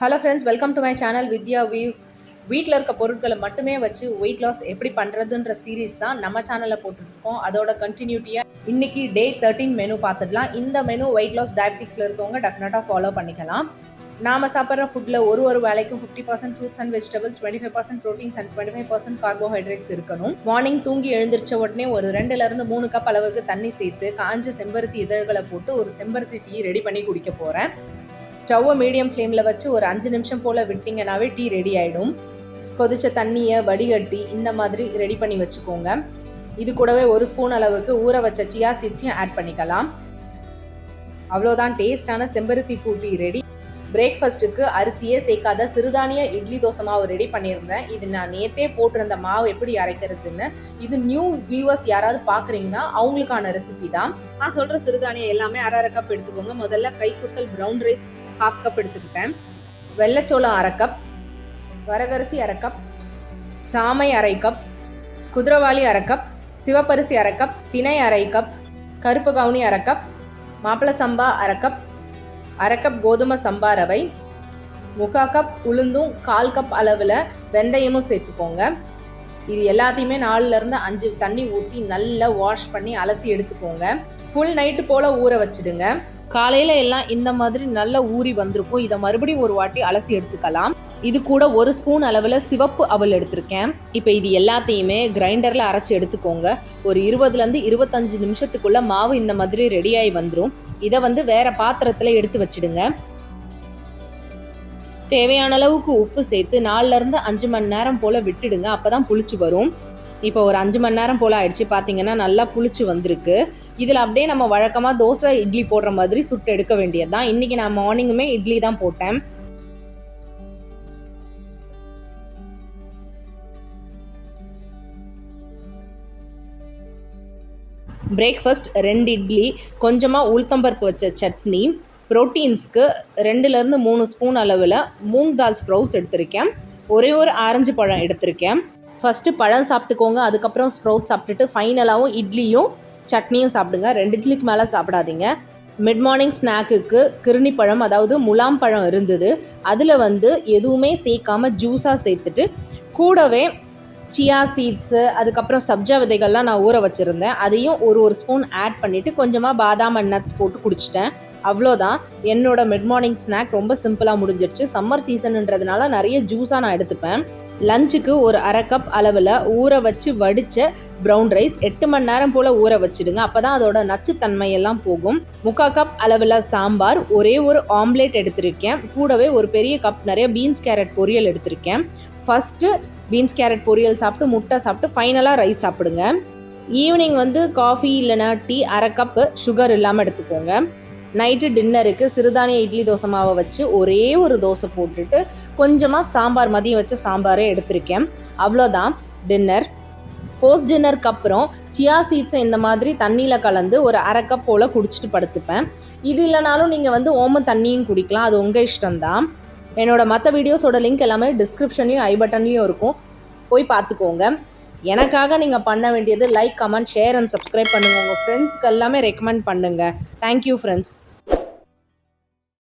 Hello friends welcome to my channel Vidya views வீட்டில் இருக்க பொருட்களை மட்டுமே வச்சு வெயிட் லாஸ் எப்படி பண்ணுறதுன்ற சீரீஸ் தான் நம்ம சேனலில் போட்டுருக்கோம். அதோட கண்டினியூட்டியாக இன்னைக்கு டே தேர்ட்டின் மெனு பார்த்துடலாம். இந்த மெனு வெயிட் லாஸ் டயபிட்டிக்ஸில் இருக்கவங்க டெஃபினட்டாக ஃபாலோ பண்ணிக்கலாம். நாம சாப்பிட்ற ஃபுட்டில் ஒரு ஒரு வேலைக்கும் fifty percent fruits and vegetables twenty five percent proteins and twenty five percent carbohydrates இருக்கணும். மார்னிங் தூங்கி எழுந்திரிச்ச உடனே ஒரு ரெண்டுலேருந்து மூணு கப் அளவுக்கு தண்ணி சேர்த்து காஞ்ச செம்பருத்தி இதழ்களை போட்டு ஒரு செம்பருத்தி டீ ரெடி பண்ணி குடிக்க போகிறேன் ஸ்டவ்வை மீடியம் ஃப்ளேமில் வச்சு ஒரு அஞ்சு நிமிஷம் போல் விட்டிங்கனாவே டீ ரெடி ஆகிடும் கொதிச்ச தண்ணியை வடிகட்டி இந்த மாதிரி ரெடி பண்ணி வச்சுக்கோங்க. இது கூடவே ஒரு ஸ்பூன் அளவுக்கு ஊற வச்ச சியா சீட்ஸையும் ஆட் பண்ணிக்கலாம். அவ்வளோதான் டேஸ்டான செம்பருத்தி பூ டீ ரெடி. பிரேக்ஃபாஸ்ட்டுக்கு அரிசியே சேர்க்காத சிறுதானிய இட்லி தோசை மாவு ரெடி பண்ணியிருந்தேன். இது நான் நேத்தே போட்டிருந்த மாவு எப்படி அரைக்கிறதுன்னு இது நியூ வியூவர்ஸ் யாராவது பார்க்குறீங்கன்னா அவங்களுக்கான ரெசிபி தான். நான் சொல்கிற சிறுதானியம் எல்லாமே அரை அரை கப் எடுத்துக்கோங்க. முதல்ல கைக்குத்தல் ப்ரௌன் ரைஸ் ஹாஃப் கப் எடுத்துக்கிட்டேன். வெள்ளைச்சோளம் அரை கப் வரகரிசி அரை கப் சாமை அரை கப் குதிரவாளி அரை கப் சிவப்பரிசி அரை கப் தினை அரை கப் கருப்பு கவுனி அரை கப் மாப்பிள சம்பா அரை கப் அரை கப் கோதுமை சம்பா ரவை முக்கா கப் உளுந்தும் கால் கப் அளவில் வெந்தயமும் சேர்த்துக்கோங்க. இது எல்லாத்தையுமே நாலுலேருந்து அஞ்சு தண்ணி ஊற்றி நல்லா வாஷ் பண்ணி அலசி எடுத்துக்கோங்க. ஃபுல் நைட்டு போல் ஊற வச்சிடுங்க. காலையில் எல்லாம் இந்த மாதிரி நல்ல ஊறி வந்திருக்கும். இதை மறுபடியும் ஒரு வாட்டி அலசி எடுத்துக்கலாம். இது கூட ஒரு ஸ்பூன் அளவில் சிவப்பு அவல் எடுத்திருக்கேன். இப்போ இது எல்லாத்தையுமே கிரைண்டரில் அரைச்சி எடுத்துக்கோங்க. ஒரு இருபதுலேருந்து இருபத்தஞ்சு நிமிஷத்துக்குள்ள மாவு இந்த மாதிரி ரெடியாகி வந்துடும் இதை வந்து வேற பாத்திரத்தில் எடுத்து வச்சிடுங்க. தேவையான அளவுக்கு உப்பு சேர்த்து நாலுலேருந்து அஞ்சு மணி நேரம் போல் விட்டுடுங்க. அப்போ தான் புளிச்சு வரும். இப்போ ஒரு அஞ்சு மணி நேரம் போல் ஆயிடுச்சு. பார்த்தீங்கன்னா நல்லா புளிச்சு வந்திருக்கு. இதில் அப்படியே நம்ம வழக்கமாக தோசை இட்லி போடுற மாதிரி சுட்டு எடுக்க வேண்டியது தான் இன்றைக்கி நான் மார்னிங்குமே இட்லி தான் போட்டேன். பிரேக்ஃபாஸ்ட் ரெண்டு இட்லி கொஞ்சமாக உளுத்தம்பருப்பு வச்ச சட்னி ப்ரோட்டீன்ஸ்க்கு ரெண்டுலேருந்து மூணு ஸ்பூன் அளவில் மூங் தால் ஸ்ப்ரவுட்ஸ் எடுத்திருக்கேன். ஒரே ஒரு ஆரஞ்சு பழம் எடுத்திருக்கேன். ஃபஸ்ட்டு பழம் சாப்பிட்டுக்கோங்க அதுக்கப்புறம் ஸ்ப்ரவுட் சாப்பிட்டுட்டு ஃபைனலாகவும் இட்லியும் சட்னியும் சாப்பிடுங்க. ரெண்டு இட்லிக்கு மேலே சாப்பிடாதீங்க. மிட் மார்னிங் ஸ்நாக்குக்கு கிருணி பழம் அதாவது முலாம் பழம் இருந்தது. அதில் வந்து எதுவுமே சேர்க்காம ஜூஸாக சேர்த்துட்டு கூடவே சியா சீட்ஸு அதுக்கப்புறம் சப்ஜா விதைகள்லாம் நான் ஊற வச்சுருந்தேன். அதையும் ஒரு ஒரு ஸ்பூன் ஆட் பண்ணிவிட்டு கொஞ்சமாக பாதாம் அண்ட் நட்ஸ் போட்டு குடிச்சிட்டேன். அவ்வளோதான். என்னோட மிட் மார்னிங் ஸ்நாக் ரொம்ப சிம்பிளாக முடிஞ்சிருச்சு. சம்மர் சீசனுன்றதுனால நிறைய ஜூஸாக நான் எடுத்துப்பேன். லஞ்சுக்கு ஒரு அரை கப் அளவில் ஊற வச்சு வடித்த ப்ரௌன் ரைஸ் எட்டு மணி நேரம் போல் ஊற வச்சுடுங்க. அப்போ தான் அதோட நச்சுத்தன்மையெல்லாம் போகும். முக்கா கப் அளவில் சாம்பார் ஒரே ஒரு ஆம்லேட் எடுத்திருக்கேன். கூடவே ஒரு பெரிய கப் நிறைய பீன்ஸ் கேரட் பொரியல் எடுத்திருக்கேன். ஃபஸ்ட்டு பீன்ஸ் கேரட் பொரியல் சாப்பிட்டு முட்டை சாப்பிட்டு ஃபைனலாக ரைஸ் சாப்பிடுங்க. ஈவினிங் வந்து காஃபி இல்லைனா டீ அரை கப்பு சுகர் இல்லாமல் எடுத்துக்கோங்க. நைட்டு டின்னருக்கு சிறுதானிய இட்லி தோசை மாவை வச்சு ஒரே ஒரு தோசை போட்டுட்டு கொஞ்சமாக சாம்பார் மதியம் வச்ச சாம்பாரே எடுத்திருக்கேன். அவ்வளோதான். டின்னர் போஸ்ட் டின்னருக்கு அப்புறம் சியா சீட்ஸை இந்த மாதிரி தண்ணியில் கலந்து ஒரு அரை கப் போல் குடிச்சிட்டு படுத்துப்பேன். இது இல்லைனாலும் நீங்கள் வந்து ஓம தண்ணியும் குடிக்கலாம். அது உங்கள் இஷ்டம்தான். என்னோடய மற்ற வீடியோஸோட லிங்க் எல்லாமே டிஸ்கிரிப்ஷன்லையும் ஐ பட்டன்லேயும் இருக்கும். போய் பார்த்துக்கோங்க. எனக்காக நீங்கள் பண்ண வேண்டியது like comment share and subscribe பண்ணுங்கள் உங்கள் ஃப்ரெண்ட்ஸ்க்கு எல்லாமே ரெக்கமெண்ட் பண்ணுங்கள் தேங்க்யூ ஃப்ரெண்ட்ஸ்